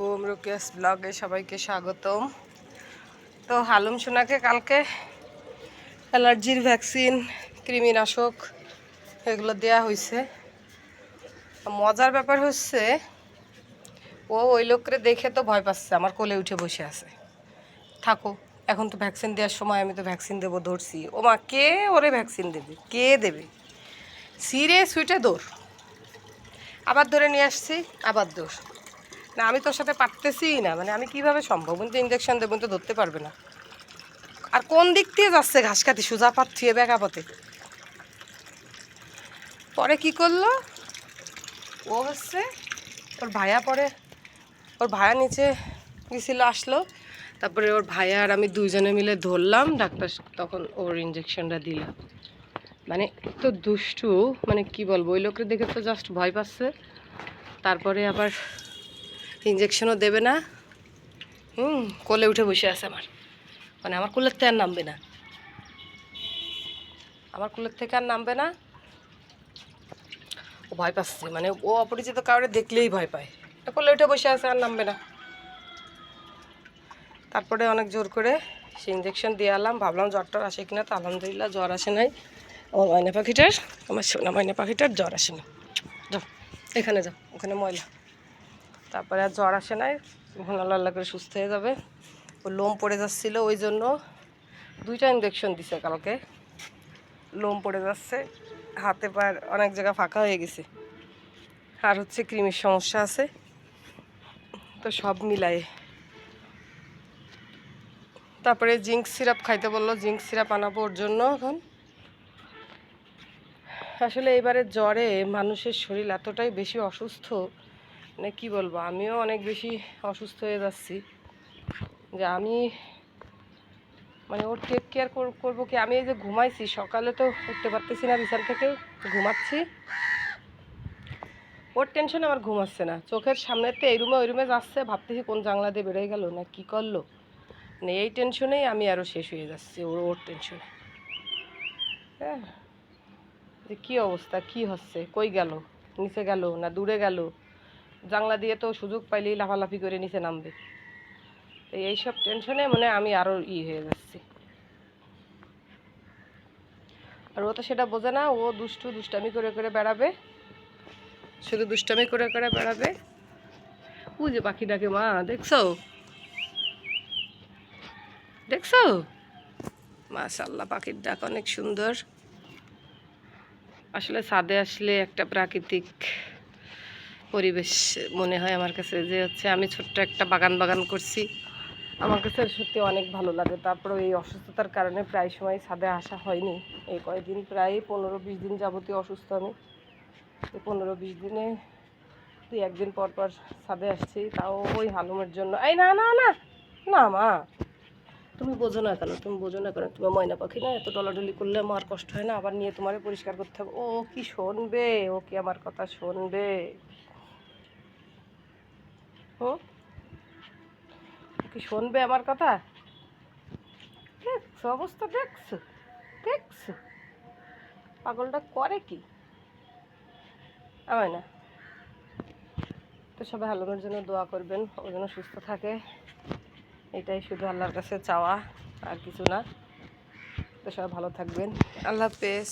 আলাইকুম, রুকেশ ব্লগে সবাইকে স্বাগতম। তো হালুম সোনাকে কালকে অ্যালার্জির ভ্যাকসিন, কৃমিনাশক এগুলো দেয়া হয়েছে মজার ব্যাপার হচ্ছে, ও ওই লোকরে দেখে তো ভয় পাচ্ছে, আমার কোলে উঠে বসে আছে। থাকো, এখন তো ভ্যাকসিন দেওয়ার সময় আমি তো ভ্যাকসিন দেবো, ধরছি। ও মা, কে ওরে ভ্যাকসিন দেবে? কে দেবে? সিরে সুইটে দৌড়। আবার ধরে নিয়ে আসছি, আবার দোষ না, আমি তোর সাথে পারতেছি না। মানে আমি কীভাবে সম্ভব? কিন্তু ইঞ্জেকশন দেবো তো ধরতে পারবে না। আর কোন দিক দিয়ে যাচ্ছে ঘাস কাটি সোজা পাত থুয়ে বেকা পথে। পরে কি করল? ও হচ্ছে ওর ভাইয়া পরে, ওর ভাইয়া নিচে গেছিল, আসলো। তারপরে ওর ভাইয়া আর আমি দুইজনে মিলে ধরলাম, ডাক্তার তখন ওর ইঞ্জেকশনটা দিলাম মানে তো দুষ্টু মানে কি বলব? ওই লোকের দেখে তো জাস্ট ভয় পাচ্ছে। তারপরে আবার ইঞ্জেকশনও দেবে না। হুম, কোলে উঠে বসে আছে আমার। মানে আমার কুলের থেকে আর নামবে না। আমার কুলের থেকে আর নামবে না। ও ভয় পাচ্ছে মানে ও অপরিচিত কাউরে দেখলেই ভয় পায়। কোলে উঠে বসে আছে, আর নামবে না। তারপরে অনেক জোর করে সে ইঞ্জেকশন দিয়ে আলাম। ভাবলাম জ্বরটার আসে কিনা, তো আলহামদুলিল্লাহ জ্বর আসে নাই। আমার ময়না পাখিটার, আমার সোনা ময়না পাখিটার জ্বর আসেনি। যাও, এখানে যাও, ওখানে ময়লা। তারপরে আর জ্বর আসে নাই এখন আল্লাহ করে সুস্থ হয়ে যাবে। ও লোম পড়ে যাচ্ছিল ওই জন্য দুইটা ইঞ্জেকশন দিছে কালকে। লোম পড়ে যাচ্ছে, হাতে পার অনেক জায়গা ফাঁকা হয়ে গেছে। আর হচ্ছে কৃমির সমস্যা আছে। তো সব মিলায়ে। তারপরে জিঙ্ক সিরাপ খাইতে বলল, জিঙ্ক সিরাপ আনাবো ওর জন্য এখন। আসলে এবারে জ্বরে মানুষের শরীর এতটাই বেশি অসুস্থ মানে কি বলব, আমিও অনেক বেশি অসুস্থ হয়ে যাচ্ছি যে আমি মানে ওর টেক কেয়ার করব কি? আমি এই যে ঘুমাইছি, সকালে তো উঠতে পারতেছি না বিছান থেকে ঘুমাচ্ছি। ওর টেনশনে আমার ঘুমাচ্ছে না। চোখের সামনেতে এই রুমে ওই রুমে যাচ্ছে, ভাবতেছি কোন জানলা দিয়ে বেরোয় গেল না কি করল। মানে এই টেনশনেই আমি আরও শেষ হয়ে যাচ্ছি, ওর ওর টেনশনে হ্যাঁ। যে কী অবস্থা, কি হচ্ছে, কই গেল? নিচে গেল না দূরে গেল? জানলা দিয়ে তো সুযোগ পাইলেই লাফালাফি করে নিচে নামবে। তো এইসব টেনশনে মানে আমি আরও ই হয়ে যাচ্ছি। আর ও তো সেটা বোঝে না, ও দুষ্টু, দুষ্টামি করে করে বেড়াবে। শুধু দুষ্টামি করে করে বেড়াবে। ও যে পাখি ডাকে মা, দেখছ? দেখছ? মাশাল্লাহ পাখির ডাক অনেক সুন্দর। আসলে ছাদে আসলে একটা প্রাকৃতিক পরিবেশ মনে হয় আমার কাছে যে হচ্ছে আমি ছোট্ট একটা বাগান বাগান করছি। আমার কাছে সত্যি অনেক ভালো লাগে। তারপরে এই অসুস্থতার কারণে প্রায় সময় ছাদে আসা হয়নি। এই কয়েকদিন প্রায় পনেরো বিশ দিন যাবতীয় অসুস্থ আমি। এই পনেরো বিশ দিনে দুই একদিন পর পর ছাদে আসছি। তাও ওই হালুমের জন্য। এই না না না না, মা। তুমি বোঝো না কেন? তুমি বোঝো না কেন? তোমার ময়না পাখি না এত ডলাডলি করলে আমার কষ্ট হয় না? আবার নিয়ে তোমারে পরিষ্কার করতে হবে। ও কি শুনবে? ও কি আমার কথা শুনবে? কি শুনবে আমার কথা? দেখছ অবস্থা, দেখছ দেখছ। পাগলটা করে কি? আমার না। তো সবাই হালুমের জন্য দোয়া করবেন, ও যেন সুস্থ থাকে। এটাই শুধু আল্লাহর কাছে চাওয়া, আর কিছু না। তো সবাই ভালো থাকবেন। আল্লাহ হাফেজ।